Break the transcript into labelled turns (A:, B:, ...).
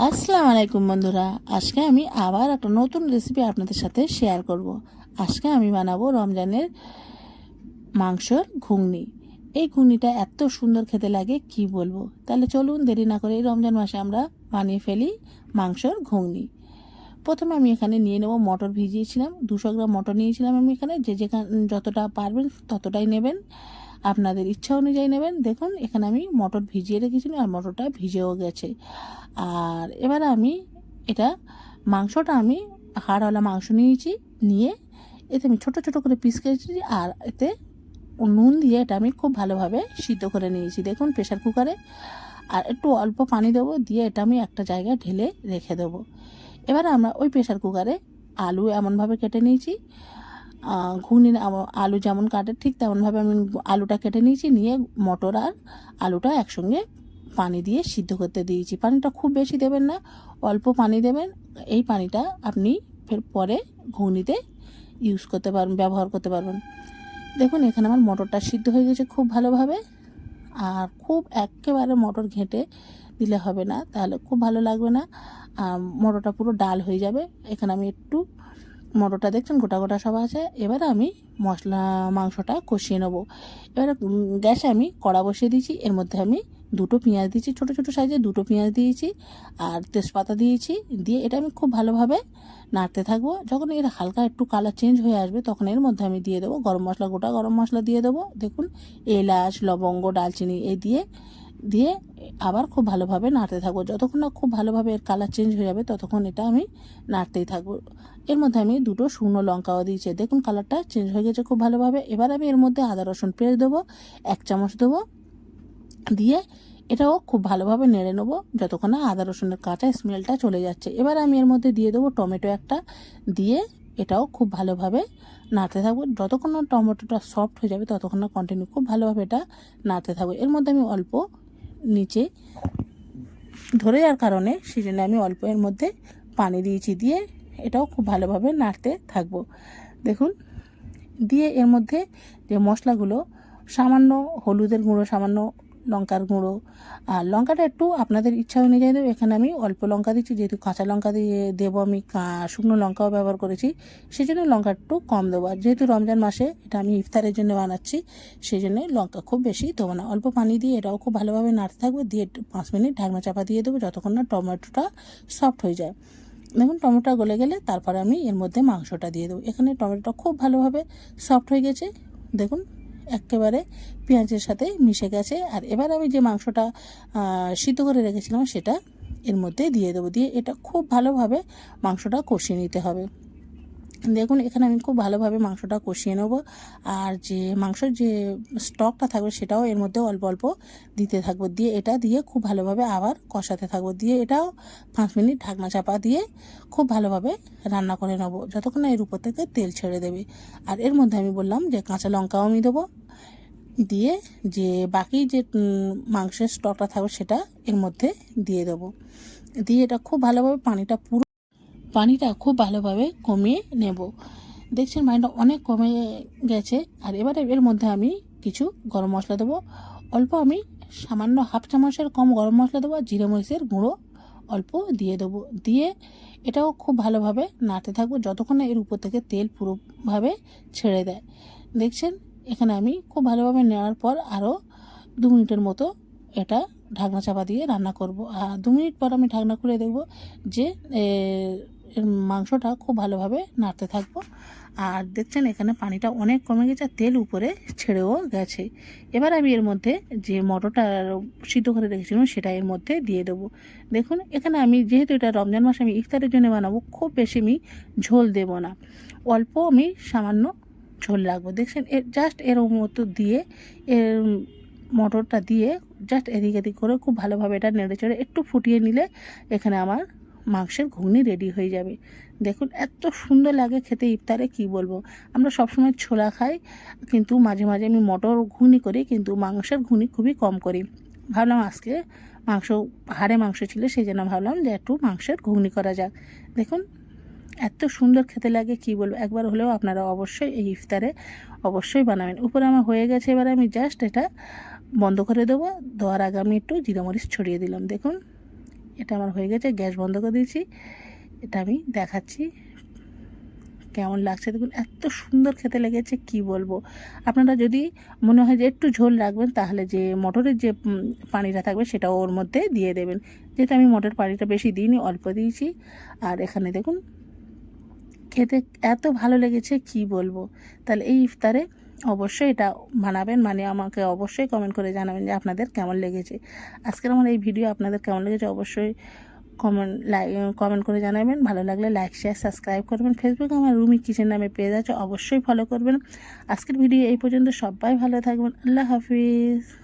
A: আসসালামু আলাইকুম বন্ধুরা। আজকে আমি আবার একটা নতুন রেসিপি আপনাদের সাথে শেয়ার করব। আজকে আমি বানাবো রমজানের মাংসর ঘুগনি। এই ঘুগনিটা এত সুন্দর খেতে লাগে, কি বলব? তাহলে চলুন দেরি না করে এই রমজান মাসে আমরা বানিয়ে ফেলি মাংসর ঘুগনি। প্রথমে আমি এখানে নিয়ে নেব মটর ভিজিয়েছিলাম। দুশো গ্রাম মটর নিয়েছিলাম আমি এখানে। যে যেখানে যতটা পারবেন ততটাই নেবেন। আপনাদের ইচ্ছা অনুযায়ী নেবেন। দেখুন, এখানে আমি মটর ভিজিয়ে রেখেছিলাম আর মটরটা ভিজেও গেছে। আর এবার আমি এটা মাংসটা আমি হাড়ওয়ালা মাংস নিয়েছি, নিয়ে এতে আমি ছোটো ছোটো করে পিস কেটেছি আর এতে নুন দিয়ে এটা আমি খুব ভালোভাবে সিদ্ধ করে নিয়েছি। দেখুন প্রেশার কুকারে আর একটু অল্প পানি দেবো, দিয়ে এটা আমি একটা জায়গায় ঢেলে রেখে দেবো। এবার আমরা ওই প্রেশার কুকারে আলু এমনভাবে কেটে নিয়েছি। ঘুগনি আলু যেমন কাটে, ঠিক তেমনভাবে আমি আলুটা কেটে নিয়েছি, নিয়ে মটর আর আলুটা একসঙ্গে পানি দিয়ে সিদ্ধ করতে দিয়েছি। পানিটা খুব বেশি দেবেন না, অল্প পানি দেবেন। এই পানিটা আপনি ফের পরে ঘুগনিতে ইউজ করতে পারবেন ব্যবহার করতে পারবেন। দেখুন, এখানে আমার মটরটা সিদ্ধ হয়ে গেছে খুব ভালোভাবে। আর খুব একেবারে মটর ঘেঁটে দিলে হবে না, তাহলে খুব ভালো লাগবে না। আর মটরটা পুরো ডাল হয়ে যাবে। এখানে আমি একটু মটরটা দেখছেন? গোটা গোটা সব আছে। এবার আমি মশলা, মাংসটা কষিয়ে নেব। এবারে গ্যাসে আমি কড়া বসিয়ে দিয়েছি। এর মধ্যে আমি দুটো পেঁয়াজ দিয়েছি, ছোটো ছোটো সাইজে দুটো পেঁয়াজ দিয়েছি আর তেজপাতা দিয়েছি। দিয়ে এটা আমি খুব ভালোভাবে নাড়তে থাকব। যখন এর হালকা একটু কালার চেঞ্জ হয়ে আসবে, তখন এর মধ্যে আমি দিয়ে দেবো গরম মশলা, গোটা গরম মশলা দিয়ে দেবো। দেখুন, এলাচ, লবঙ্গ, ডালচিনি এই দিয়ে দিয়ে আবার খুব ভালোভাবে নাড়তে থাকব। যতক্ষণ না খুব ভালোভাবে এর কালার চেঞ্জ হয়ে যাবে, ততক্ষণ এটা আমি নাড়তেই থাকব। এর মধ্যে আমি দুটো শুকনো লঙ্কাও দিয়েছি। দেখুন কালারটা চেঞ্জ হয়ে গেছে খুব ভালোভাবে। এবার আমি এর মধ্যে আদা, রসুন পেস্ট দেবো, এক চামচ দেবো, দিয়ে এটাও খুব ভালোভাবে নেড়ে নেব, যতক্ষণ না আদা, রসুনের কাঁচা স্মেলটা চলে যাচ্ছে। এবার আমি এর মধ্যে দিয়ে দেবো টমেটো একটা, দিয়ে এটাও খুব ভালোভাবে নাড়তে থাকব। যতক্ষণ না টমেটোটা সফট হয়ে যাবে, ততক্ষণ না কন্টিনিউ খুব ভালোভাবে এটা নাড়তে থাকব। এর মধ্যে আমি অল্প নিচে ধরে যাওয়ার কারণে সেই জন্য আমি অল্প এর মধ্যে পানি দিয়েছি, দিয়ে এটাও খুব ভালোভাবে নাড়তে থাকব। দেখুন, দিয়ে এর মধ্যে যে মশলাগুলো, সামান্য হলুদের গুঁড়ো, সামান্য লঙ্কার গুঁড়ো। আর লঙ্কাটা একটু আপনাদের ইচ্ছা অনুযায়ী দেবো। এখানে আমি অল্প লঙ্কা দিচ্ছি, যেহেতু কাঁচা লঙ্কা দিয়ে দেবো আমি শুকনো লঙ্কাও ব্যবহার করেছি। সেই জন্য লঙ্কা একটু কম দেবো। আর যেহেতু রমজান মাসে, এটা আমি ইফতারের জন্য বানাচ্ছি সেই জন্য লঙ্কা খুব বেশি দেবো না। অল্প পানি দিয়ে এটাও খুব ভালোভাবে নাড়তে থাকবে। দিয়ে পাঁচ মিনিট ঢাকনা চাপা দিয়ে দেবো, যতক্ষণ না টমেটোটা সফট হয়ে যায়। দেখুন টমেটোটা গলে গেলে তারপরে আমি এর মধ্যে মাংসটা দিয়ে দেবো। এখানে টমেটোটা খুব ভালোভাবে সফট হয়ে গেছে। দেখুন একেবারে পেঁয়াজের সাথে মিশে গেছে। আর এবার আমি যে মাংসটা সিদ্ধ করে রেখেছিলাম সেটা এর মধ্যে দিয়ে দেবো। দিয়ে এটা খুব ভালোভাবে মাংসটা কষিয়ে নিতে হবে। দেখুন, এখানে আমি খুব ভালোভাবে মাংসটা কষিয়ে নেব। আর যে মাংসের যে স্টকটা থাকবে, সেটাও এর মধ্যে অল্প অল্প দিতে থাকব। দিয়ে এটা দিয়ে খুব ভালোভাবে আবার কষাতে থাকব। দিয়ে এটাও পাঁচ মিনিট ঢাকনা চাপা দিয়ে খুব ভালোভাবে রান্না করে নেব, যতক্ষণ এর উপর থেকে তেল ছেড়ে দেবে। আর এর মধ্যে আমি বললাম যে কাঁচা লঙ্কাও আমি দেবো। দিয়ে যে বাকি যে মাংসের স্টকটা থাকবে, সেটা এর মধ্যে দিয়ে দেবো। দিয়ে এটা খুব ভালোভাবে পানিটা পুরো পানিটা খুব ভালোভাবে কমিয়ে নেব। দেখছেন পানিটা অনেক কমে গেছে। আর এবারে এর মধ্যে আমি কিছু গরম মশলা দেবো। অল্প আমি সামান্য হাফ চামচের কম গরম মশলা দেবো আর জিরে মরিচের গুঁড়ো অল্প দিয়ে দেবো। দিয়ে এটাও খুব ভালোভাবে নাড়তে থাকব যতক্ষণ না এর উপর থেকে তেল পুরোভাবে ছেড়ে দেয়। দেখছেন? এখানে আমি খুব ভালোভাবে নেওয়ার পর আরও দু মিনিটের মতো এটা ঢাকনা চাপা দিয়ে রান্না করব। আর দু মিনিট পর আমি ঢাকনা খুলে দেখব যে মাংসটা খুব ভালোভাবে নাড়তে থাকব। আর দেখছেন, এখানে পানিটা অনেক কমে গেছে তেল উপরে ছেড়েও গেছে। এবার আমি এর মধ্যে যে মটরটা সিদ্ধ করে রেখেছিলাম, সেটা এর মধ্যে দিয়ে দেবো। দেখুন, এখানে আমি যেহেতু এটা রমজান মাসে আমি ইফতারের জন্য বানাবো, খুব বেশি আমি ঝোল দেব না। অল্প আমি সামান্য ঝোল রাখব। দেখছেন এর জাস্ট এর মতো দিয়ে, এর মটরটা দিয়ে, জাস্ট এদিক এদিক করে খুব ভালোভাবে এটা নেড়ে চড়ে একটু ফুটিয়ে নিলে এখানে আমার মাংসের ঘুগনি রেডি হয়ে যাবে। দেখুন, এত সুন্দর লাগে খেতে, ইফতারে কি বলব? আমরা সবসময় ছোলা খাই, কিন্তু মাঝে মাঝে আমি মটর ঘুগনি করি, কিন্তু মাংসের ঘুগনি খুবই কম করি। ভাবলাম আজকে মাংস, হাড়ে মাংস ছিল, সেই জন্য ভাবলাম যে একটু মাংসের ঘুগনি করা যাক। দেখুন, এত সুন্দর খেতে লাগে, কি বলব? একবার হলেও আপনারা অবশ্যই এই ইফতারে অবশ্যই বানাবেন। উপরে আমার হয়ে গেছে, এবার আমি জাস্ট এটা বন্ধ করে দেবো। দেওয়ার আগে আমি একটু জিরা মরিচ ছড়িয়ে দিলাম। দেখুন এটা আমার হয়ে গেছে, গ্যাস বন্ধ করে দিয়েছি। এটা আমি দেখাচ্ছি। কেমন লাগছে দেখুন, এত সুন্দর খেতে লেগেছে, কি বলব। আপনারা যদি মনে হয় যে একটু ঝোল রাখবেন, তাহলে যে মটরের যে পানিটা থাকবে সেটা ওর মধ্যে দিয়ে দেবেন। যেহেতু আমি মটর পানিটা বেশি দিইনি, অল্প দিয়েছি। আর এখানে দেখুন, খেতে এত ভালো লেগেছে, কি বলব। তাহলে এই ইফতারে অবশ্যই এটা বানাবেন মানে আমাকে অবশ্যই কমেন্ট করে জানাবেন যে আপনাদের কেমন লেগেছে। আজকের আমার এই ভিডিও আপনাদের কেমন লেগেছে অবশ্যই কমেন্ট লাইক কমেন্ট করে জানাবেন। ভালো লাগলে লাইক শেয়ার সাবস্ক্রাইব করবেন। ফেসবুকে আমার রুমি কিচেন নামে পেজ আছে, অবশ্যই ফলো করবেন। আজকের ভিডিও এই পর্যন্ত, সবাই ভালো থাকবেন। আল্লাহ হাফিজ।